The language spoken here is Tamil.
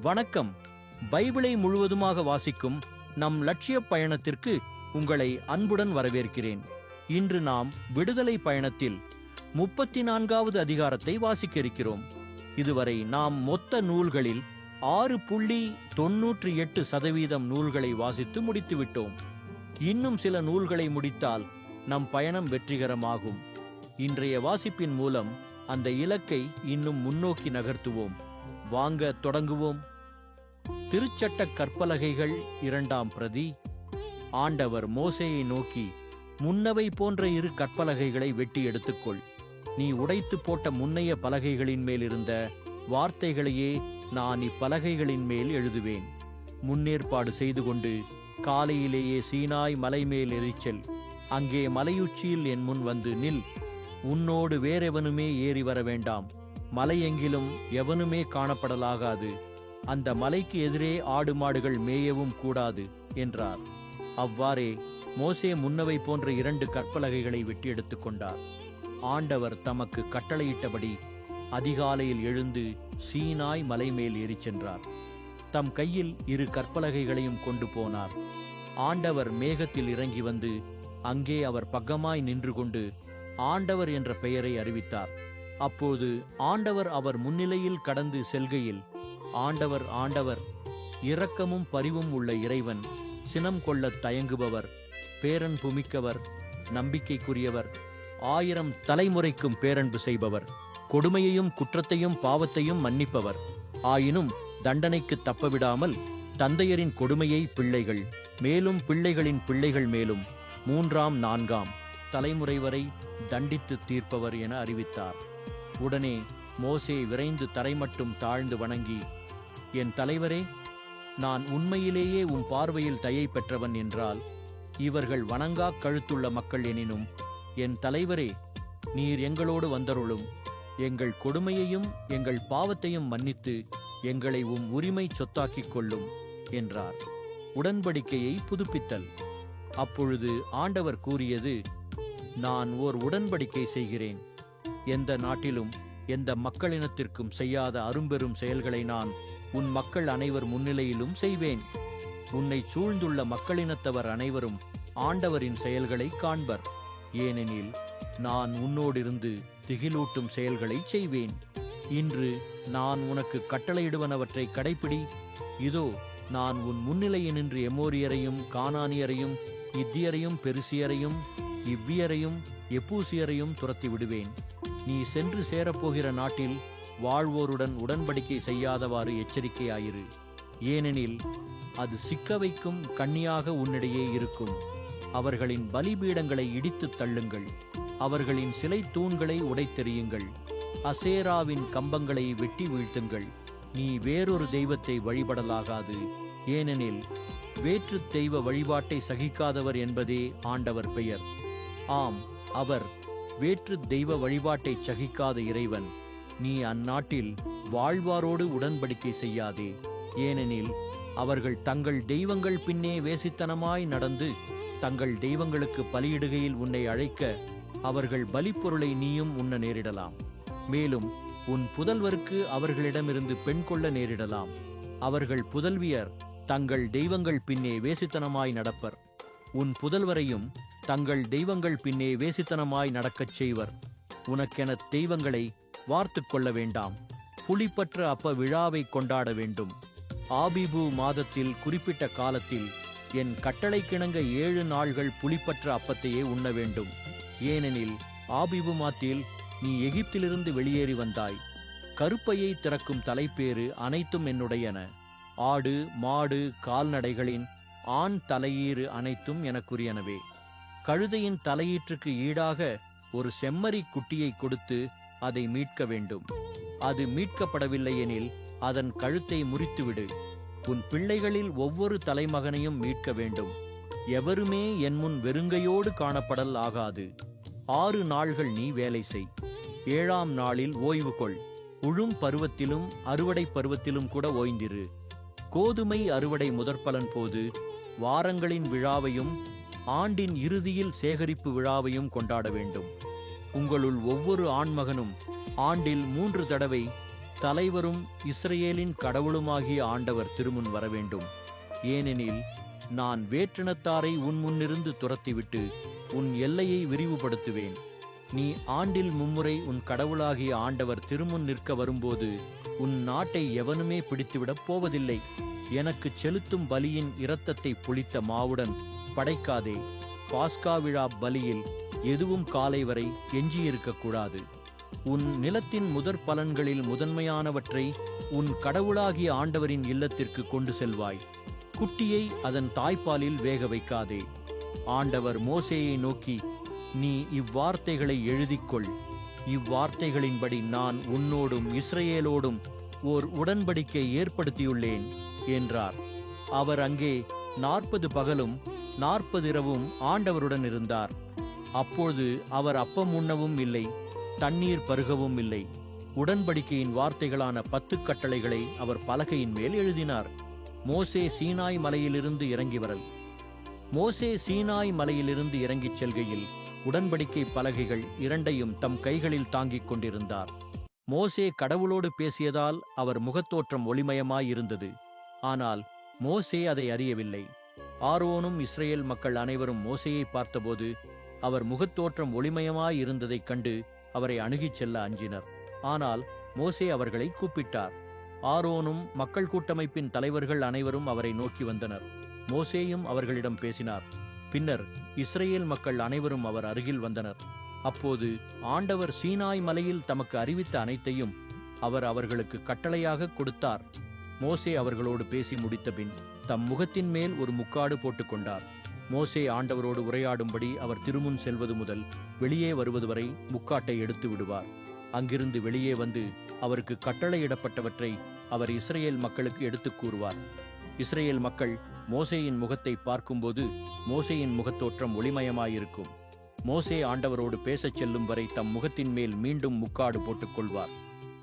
வணக்கம். பைபிளை முழுவதுமாக வாசிக்கும் நம் லட்சிய பயணத்திற்கு உங்களை அன்புடன் வரவேற்கிறேன். இன்று நாம் விடுதலை பயணத்தில் முப்பத்தி நான்காவது அதிகாரத்தை வாசிக்க இருக்கிறோம் இதுவரை நாம் மொத்த நூல்களில் ஆறு புள்ளி தொன்னூற்றி எட்டு சதவீதம் நூல்களை வாசித்து முடித்துவிட்டோம். இன்னும் சில நூல்களை முடித்தால் நம் பயணம் வெற்றிகரமாகும். இன்றைய வாசிப்பின் மூலம் அந்த இலக்கை இன்னும் முன்னோக்கி நகர்த்துவோம். வாங்க தொடங்குவோம். திருச்சட்ட கற்பலகைகள் இரண்டாம் பிரதி. ஆண்டவர் மோசையை நோக்கி முன்னவை போன்ற இரு கற்பலகைகளை வெட்டி எடுத்துக்கொள். நீ உடைத்து போட்ட முன்னைய பலகைகளின் மேல் இருந்த வார்த்தைகளையே நான் இப்பலகைகளின் மேல் எழுதுவேன். முன்னேற்பாடு செய்து கொண்டு காலையிலேயே சீனாய் மலை மேல் எரிச்சல். அங்கே மலையுச்சியில் என் முன் வந்து நில். உன்னோடு வேறெவனுமே ஏறி வர வேண்டாம். மலையெங்கிலும் எவனுமே காணப்படலாகாது. அந்த மலைக்கு எதிரே ஆடு மாடுகள் மேயவும் கூடாது என்றார். அவ்வாறே மோசே முன்னவை போன்ற இரண்டு கற்பலகைகளை வெட்டி எடுத்துக்கொண்டார் ஆண்டவர் தமக்கு கட்டளையிட்டபடி அதிகாலையில் எழுந்து சீனாய் மலை மேல் ஏறிச் சென்றார். தம் கையில் இரு கற்பலகைகளையும் கொண்டு போனார். ஆண்டவர் மேகத்தில் இறங்கி வந்து அங்கே அவர் பக்கமாய் நின்று கொண்டு ஆண்டவர் என்ற பெயரை அறிவித்தார். அப்போது ஆண்டவர் அவர் முன்னிலையில் கடந்து செல்கையில் ஆண்டவர் ஆண்டவர் இரக்கமும் பரிவும் உள்ள இறைவன் சினம் கொள்ளத் தயங்குபவர் பேரன் புமிக்கவர் நம்பிக்கைக்குரியவர் ஆயிரம் தலைமுறைக்கும் பேரன்பு செய்பவர் கொடுமையையும் குற்றத்தையும் பாவத்தையும் மன்னிப்பவர். ஆயினும் தண்டனைக்கு தப்பவிடாமல் தந்தையரின் கொடுமையை பிள்ளைகள் மேலும் பிள்ளைகளின் பிள்ளைகள் மேலும் மூன்றாம் நான்காம் தலைமுறை வரை தண்டித்து தீர்ப்பவர் என அறிவித்தார். உடனே மோசே விரைந்து தரைமட்டும் தாழ்ந்து வணங்கி என் தலைவரே நான் உண்மையிலேயே உம் பார்வையில் தயை பெற்றவன் என்றால் இவர்கள் வணங்காக் கழுத்துள்ள மக்கள் எனினும் என் தலைவரே நீர் எங்களோடு வந்தருளும். எங்கள் கொடுமையையும் எங்கள் பாவத்தையும் மன்னித்து எங்களை உம் உரிமை சொத்தாக்கிக் கொள்ளும் என்றார். உடன்படிக்கையை புதுப்பித்தல். அப்பொழுது ஆண்டவர் கூறியது நான் ஓர் உடன்படிக்கை செய்கிறேன். எந்த நாட்டிலும் எந்த மக்களினத்திற்கும் செய்யாத அரும்பெரும் செயல்களை நான் உன் மக்கள் அனைவர் முன்னிலையிலும் செய்வேன். உன்னை சூழ்ந்துள்ள மக்களினத்தவர் அனைவரும் ஆண்டவரின் செயல்களை காண்பர். ஏனெனில் நான் உன்னோடிருந்து திகிலூட்டும் செயல்களை செய்வேன். இன்று நான் உனக்கு கட்டளையிடுவனவற்றை கடைப்பிடி. இதோ நான் உன் முன்னிலையினின்று எமோரியரையும் கானானியரையும் இத்தியரையும் பெருசியரையும் இவ்வியரையும் எப்பூசியரையும் துரத்தி விடுவேன். நீ சென்று சேரப்போகிற நாட்டில் வாழ்வோருடன் உடன்படிக்கை செய்யாதவாறு எச்சரிக்கையாயிரு. ஏனெனில் அது சிக்க வைக்கும் கண்ணியாக உன்னிடையே இருக்கும். அவர்களின் பலிபீடங்களை இடித்துத் தள்ளுங்கள். அவர்களின் சிலை தூண்களை உடைத்தெறியுங்கள். அசேராவின் கம்பங்களை வெட்டி வீழ்த்துங்கள். நீ வேறொரு தெய்வத்தை வழிபடலாகாது. ஏனெனில் வேற்றுத் தெய்வ வழிபாட்டை சகிக்காதவர் என்பதே ஆண்டவர் பெயர். ஆம் அவர் வேற்றுத் தெய்வ வழிபாட்டை சகிக்காத இறைவன். நீ அந்நாட்டில் வாழ்வாரோடு உடன்படிக்கை செய்யாதே. ஏனெனில் அவர்கள் தங்கள் தெய்வங்கள் பின்னே வேசித்தனமாய் நடந்து தங்கள் தெய்வங்களுக்கு பலியிடுகையில் உன்னை அழைக்க அவர்கள் பலிப்பொருளை நீயும் உண்ண நேரிடலாம். மேலும் உன் புதல்வருக்கு அவர்களிடமிருந்து பெண் கொள்ள நேரிடலாம். அவர்கள் புதல்வியர் தங்கள் தெய்வங்கள் பின்னே வேசித்தனமாய் நடப்பர். உன் புதல்வரையும் தங்கள் தெய்வங்கள் பின்னே வேசித்தனமாய் நடக்கச் செய்வர். உனக்கென தெய்வங்களை வார்த்து கொள்ள வேண்டாம். புலிப்பற்ற அப்ப விழாவை கொண்டாட வேண்டும். ஆபிபு மாதத்தில் குறிப்பிட்ட காலத்தில் என் கட்டளைக்கிணங்க ஏழு நாள்கள் புலிப்பற்ற அப்பத்தையே உண்ண வேண்டும். ஏனெனில் ஆபிபு மாத்தில் நீ எகிப்திலிருந்து வெளியேறி வந்தாய். கருப்பையை திறக்கும் தலைப்பேறு அனைத்தும் என்னுடையன. ஆடு மாடு கால்நடைகளின் ஆண் தலையீறு அனைத்தும் எனக்குரியனவே. கழுதையின் தலையீற்றுக்கு ஈடாக ஒரு செம்மறி குட்டியை கொடுத்து அதை மீட்க வேண்டும். அது மீட்கப்படவில்லை எனில் அதன் கழுத்தை முறித்துவிடு. உன் பிள்ளைகளில் ஒவ்வொரு தலைமகனையும் மீட்க வேண்டும். எவருமே என் முன் வெறுங்கையோடு காணப்படல் ஆகாது. ஆறு நாள்கள் நீ வேலை செய். ஏழாம் நாளில் ஓய்வு கொள். உழும் பருவத்திலும் அறுவடை பருவத்திலும் கூட ஓய்ந்திரு. கோதுமை அறுவடை முதற்பலன் போது வாரங்களின் விழாவையும் ஆண்டின் இறுதியில் சேகரிப்பு விழாவையும் கொண்டாட வேண்டும். உங்களுள் ஒவ்வொரு ஆண்மகனும் ஆண்டில் மூன்று தடவை தலைவரும் இஸ்ரேலின் கடவுளுமாகிய ஆண்டவர் திருமுன் வர வேண்டும். ஏனெனில் நான் வேற்றினத்தாரை உன் முன்னிருந்து துரத்திவிட்டு உன் எல்லையை விரிவுபடுத்துவேன். நீ ஆண்டில் மும்முறை உன் கடவுளாகிய ஆண்டவர் திருமுன் நிற்க வரும்போது உன் நாட்டை எவனுமே பிடித்துவிடப் போவதில்லை. எனக்கு செலுத்தும் பலியின் இரத்தத்தை புளித்த மாவுடன் படைக்காதே. பாஸ்கா விழா பலியில் எதுவும் காலை வரை எஞ்சியிருக்கக்கூடாது உன் நிலத்தின் முதற் பலன்களில் முதன்மையானவற்றை உன் கடவுளாகிய ஆண்டவரின் இல்லத்திற்கு கொண்டு செல்வாய். குட்டியை அதன் தாய்ப்பாலில் வேக வைக்காதே. ஆண்டவர் மோசேயை நோக்கி நீ இவ்வார்த்தைகளை எழுதிக்கொள். இவ்வார்த்தைகளின்படி நான் உன்னோடும் இஸ்ரேலோடும் ஓர் உடன்படிக்கை ஏற்படுத்தியுள்ளேன் என்றார். அவர் அங்கே நாற்பது பகலும் நாற்பது இரவும் ஆண்டவருடன் இருந்தார். அப்பொழுது அவர் அப்பம் உண்ணவும் இல்லை தண்ணீர் பருகவும் இல்லை. உடன்படிக்கையின் வார்த்தைகளான பத்து கட்டளைகளை அவர் பலகையின் மேல் எழுதினார். மோசே சீனாய் மலையிலிருந்து இறங்கி வரல். மோசே சீனாய் மலையிலிருந்து இறங்கிச் செல்கையில் உடன்படிக்கை பலகைகள் இரண்டையும் தம் கைகளில் தாங்கிக் கொண்டிருந்தார். மோசே கடவுளோடு பேசியதால் அவர் முகத்தோற்றம் ஒளிமயமாயிருந்தது. ஆனால் மோசே அதை அறியவில்லை. ஆர்வோனும் இஸ்ரேல் மக்கள் அனைவரும் மோசையை பார்த்தபோது அவர் முகத்தோற்றம் ஒளிமயமாயிருந்ததைக் கண்டு அவரை அணுகிச் செல்ல அஞ்சினர். ஆனால் மோசே அவர்களை கூப்பிட்டார். ஆரோனும் மக்கள் கூட்டமைப்பின் தலைவர்கள் அனைவரும் அவரை நோக்கி வந்தனர். மோசேயும் அவர்களிடம் பேசினார். பின்னர் இஸ்ரேல் மக்கள் அனைவரும் அவர் அருகில் வந்தனர். அப்போது ஆண்டவர் சீனாய் மலையில் தமக்கு அறிவித்த அனைத்தையும் அவர் அவர்களுக்கு கட்டளையாக கொடுத்தார். மோசே அவர்களோடு பேசி முடித்த பின் தம் முகத்தின் மேல் ஒரு முக்காடு போட்டுக்கொண்டார் மோசே ஆண்டவரோடு உரையாடும்படி அவர் திருமுன் செல்வது முதல் வெளியே வருவது வரை முக்காட்டை எடுத்து விடுவார். அங்கிருந்து வெளியே வந்து அவருக்கு கட்டளையிடப்பட்டவற்றை அவர் இஸ்ரேல் மக்களுக்கு எடுத்துக் கூறுவார். இஸ்ரேல் மக்கள் மோசேயின் முகத்தை பார்க்கும்போது மோசேயின் முகத்தோற்றம் ஒளிமயமாயிருக்கும். மோசே ஆண்டவரோடு பேசச் செல்லும் வரை தம் முகத்தின் மேல் மீண்டும் முக்காடு போட்டுக்கொள்வார்